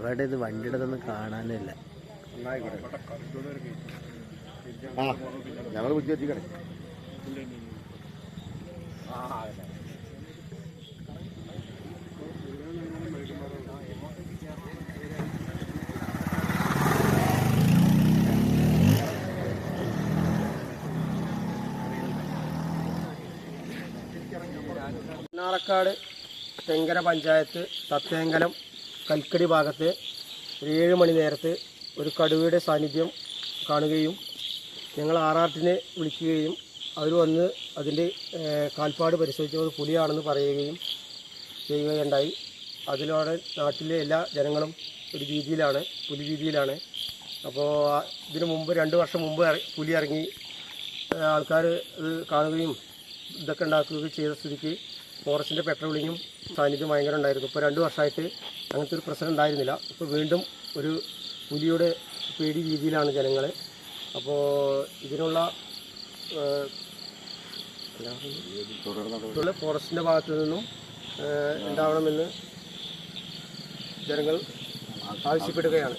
ഇവിടെ ഇത് വണ്ടിയുടെ ഒന്നും കാണാനില്ല ആ ഞങ്ങൾ നാറക്കാട് തെങ്കര പഞ്ചായത്ത് തത്തേങ്കലം കൽക്കടി ഭാഗത്ത് ഒരു ഏഴ് മണി നേരത്ത് ഒരു കടുവയുടെ സാന്നിധ്യം കാണുകയും ഞങ്ങൾ ആറാട്ടിനെ വിളിക്കുകയും അവർ വന്ന് അതിന്റെ കാൽപ്പാട് പരിശോധിച്ചത് പുലിയാണെന്ന് പറയുകയും ചെയ്യുകയുണ്ടായി. അതിലൂടെ നാട്ടിലെ എല്ലാ ജനങ്ങളും ഒരു രീതിയിലാണ് പുലി രീതിയിലാണ്. അപ്പോൾ ഇതിനു മുമ്പ് രണ്ട് വർഷം മുമ്പ് പുലി ഇറങ്ങി ആൾക്കാർ കാണുകയും ഇതൊക്കെ ഉണ്ടാക്കുകയും ചെയ്ത സ്ഥിതിക്ക് ഫോറസ്റ്റിന്റെ പെട്രോളിങ്ങും സാന്നിധ്യം ഭയങ്കര ഉണ്ടായിരുന്നു. ഇപ്പോൾ രണ്ട് വർഷമായിട്ട് അങ്ങനത്തെ ഒരു പ്രശ്നം ഉണ്ടായിരുന്നില്ല. ഇപ്പോൾ വീണ്ടും ഒരു പുലിയുടെ പേടി രീതിയിലാണ് ജനങ്ങൾ അപ്പോൾ ഇതിനുള്ള ഫോറസ്റ്റിന്റെ ഭാഗത്തു നിന്നും ഉണ്ടാവണമെന്ന് ജനങ്ങൾ ആവശ്യപ്പെടുകയാണ്.